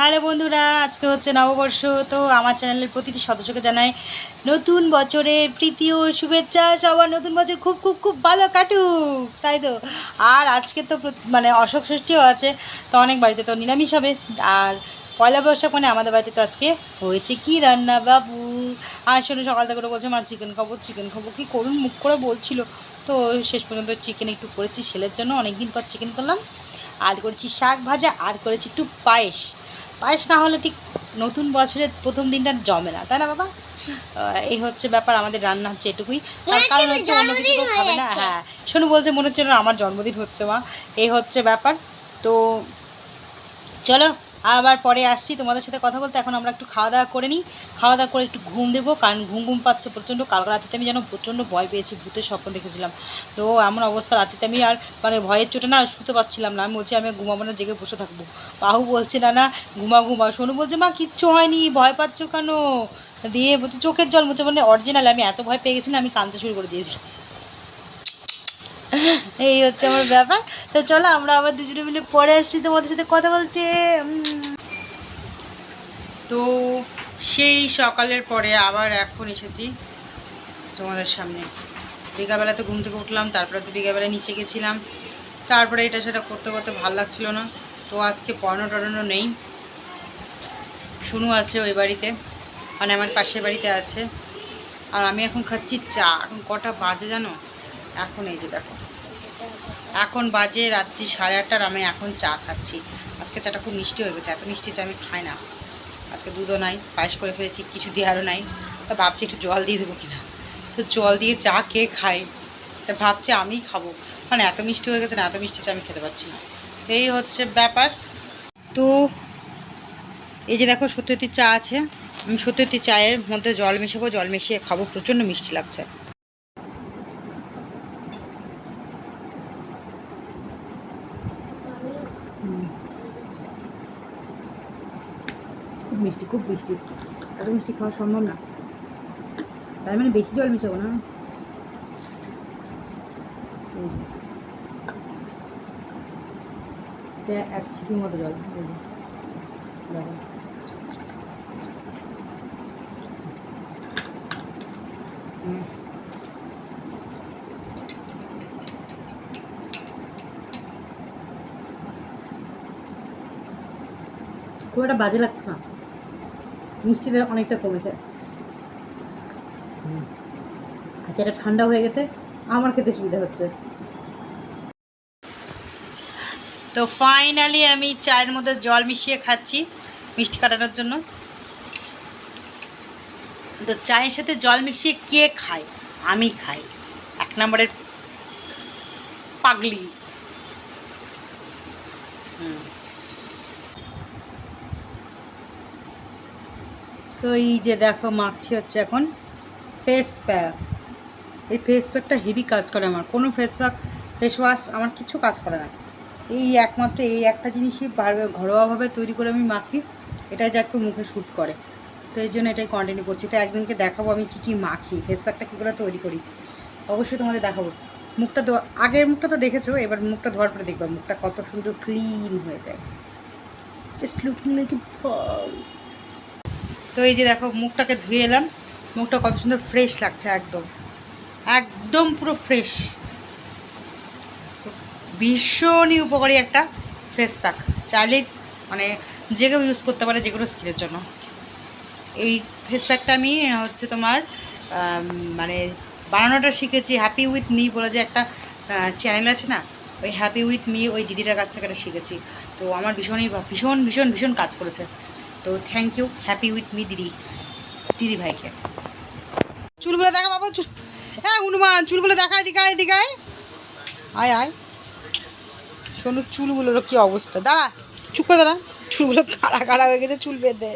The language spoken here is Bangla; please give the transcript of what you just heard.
হ্যালো বন্ধুরা, আজকে হচ্ছে নববর্ষ, তো আমার চ্যানেলের প্রতিটি সদস্যকে জানাই নতুন বছরে প্রীতি ও শুভেচ্ছা। সবার নতুন বছর খুব খুব খুব ভালো কাটুক, তাই তো? আর আজকে তো মানে অশোক ষষ্ঠীও আছে, তো অনেক বাড়িতে তো নিরামিষ হবে। আর পয়লা বৈশাখ মানে আমাদের বাড়িতে তো আজকে হয়েছে কি রান্না বাবু? আর শোনো, সকাল থেকে বলছে, মা চিকেন খাব চিকেন খাব। কি করুন, মুখ করে বলছিল। তো শেষ পর্যন্ত চিকেন একটু করেছি ছেলের জন্য অনেক দিন পর চিকেন করলাম। আর করেছি শাক ভাজা, আর করেছি একটু পায়েস। পায়েস না হলে ঠিক নতুন বছরের প্রথম দিনটা জমে না তাই না বাবা? এই হচ্ছে ব্যাপার আমাদের রান্না হচ্ছে এটুকুই। তার কারণ হচ্ছে অন্য কিছু খাবে না? হ্যাঁ শোনো বলছে মনে হচ্ছে আমার জন্মদিন হচ্ছে মা। এই হচ্ছে ব্যাপার। তো চলো আবার পরে আসছি তোমাদের সাথে কথা বলতে। এখন আমরা একটু খাওয়া দাওয়া করে নিই। খাওয়া দাওয়া করে একটু ঘুম দেবো, কারণ ঘুম ঘুম পাচ্ছে প্রচণ্ড। কাল রাতে আমি যেন প্রচণ্ড ভয় পেয়েছি, ভূতের স্বপ্ন দেখেছিলাম। তো এমন অবস্থা রাতে আমি আর মানে ভয়ের চোটে না শুতে পারছিলাম না। আমি বলছি, আমি ঘুমাবো না, জেগে বসে থাকব। বাহু বলছে, না না ঘুমা ঘুমা শোনো বলছে, মা, কিচ্ছু হয়নি, ভয় পাচ্ছ কেন? দিয়ে বলছে, চোখের জল। মুছে মানে অরিজিনাল আমি এত ভয় পেয়ে গেছি না আমি কাঁদতে শুরু করে দিয়েছি। এই হচ্ছে আমার ব্যাপার। তো চলো, আমরা আবার দুজনে মিলে পরে আসছি তোমাদের সাথে কথা বলতে। তো সেই সকালের পরে আবার এখন এসেছি তোমাদের সামনে। বিকালবেলাতে ঘুম থেকে উঠলাম, তারপরে তো বিকালবেলা নিচে গেছিলাম। তারপরে এটা সেটা করতে করতে ভালো লাগছিল না। তো আজকে পড়ানো টড়ানো নেই। শুনু আছে ওই বাড়িতে মানে আমার পাশের বাড়িতে আছে। আর আমি এখন খাচ্ছি চা। এখন কটা বাজে জানো? এখন এই যে দেখো। এখন বাজে রাত্রি সাড়ে আটটার, আমি এখন চা খাচ্ছি। আজকে চাটা খুব মিষ্টি হয়ে গেছে। এত মিষ্টি চা আমি খাই না। আজকে দুধও নাই, পায়েস করে ফেলেছি, কিছু দেওয়ারও নাই। তা ভাবছি একটু জল দিয়ে দেবো কিনা। তো জল দিয়ে চা কে খাই তা ভাবছি আমিই খাব। কারণ এত মিষ্টি হয়ে গেছে না, এত মিষ্টি চা আমি খেতে পারছি না। এই হচ্ছে ব্যাপার। তো এই যে দেখো সত্যি চা আছে, আমি সত্যি চায়ের মধ্যে জল মেশাবো, জল মিশিয়ে খাব, প্রচণ্ড মিষ্টি লাগছে। খুব মিষ্টি, খুব মিষ্টি। এত মিষ্টি খাওয়া সম্ভব না। তাই মানে বেশি জল মেশাবো না? এক ছিপির মতো জল খুব একটা বাজে লাগছে না। মিষ্টিটা অনেকটা কমেছে। আচ্ছা এটা ঠান্ডা হয়ে গেছে। আমার খেতে সুবিধা হচ্ছে। তো ফাইনালি আমি চায়ের মধ্যে জল মিশিয়ে খাচ্ছি মিষ্টি কাটানোর জন্য। তো চায়ের সাথে জল মিশিয়ে কে খায়? আমি খাই। এক নম্বরের পাগলি। হুম। তো এই যে দেখো, মাখছি হচ্ছে এখন ফেস প্যাক এই ফেস প্যাকটা হেভি কাজ করে আমার। কোনো ফেস প্যাক ফেস ওয়াশ আমার কিছু কাজ করে না। এই একমাত্র, এই একটা জিনিসই ঘরোয়াভাবে তৈরি করে আমি মাখি। এটাই যা একটু মুখে শ্যুট করে। তো এই জন্য এটাই কন্টিনিউ করছি। তো একদিনকে দেখাবো আমি কী কী মাখি ফেস প্যাকটা কী করে তৈরি করি। অবশ্যই তোমাদের দেখাবো। মুখটা আগের মুখটা তো দেখেছ, এবার মুখটা ধোয়ার পরে দেখবা মুখটা কত সুন্দর ক্লিন হয়ে যায়। জাস্ট লুকিং লাইক তো এই যে দেখো, মুখটাকে ধুয়ে এলাম। মুখটা কত সুন্দর ফ্রেশ লাগছে একদম। একদম পুরো ফ্রেশ ভীষণই উপকারী একটা ফেস প্যাক চাইলে মানে যে কেউ ইউজ করতে পারে যে কোনো স্কিনের জন্য। এই ফেস প্যাকটা আমি হচ্ছে তোমার মানে বানানোটা শিখেছি হ্যাপি উইথ মি বলে যে একটা চ্যানেল আছে না? ওই হ্যাপি উইথ মি ওই দিদিটার কাছ থেকে এটা শিখেছি। তো আমার ভীষণই ভীষণ ভীষণ ভীষণ কাজ করেছে। তো thank you happy with me দিদি। দিদি ভাইকে। চুলগুলো দেখা বাবা হ্যাঁ হনুমান চুলগুলো দেখা এদিকে আয়, এদিকে আয়। আয় শোনো চুলগুলোর কি অবস্থা? দাঁড়া চুপ করে দাঁড়া। চুলগুলো কাড়া কাড়া হয়ে গেছে চুল বেঁধে।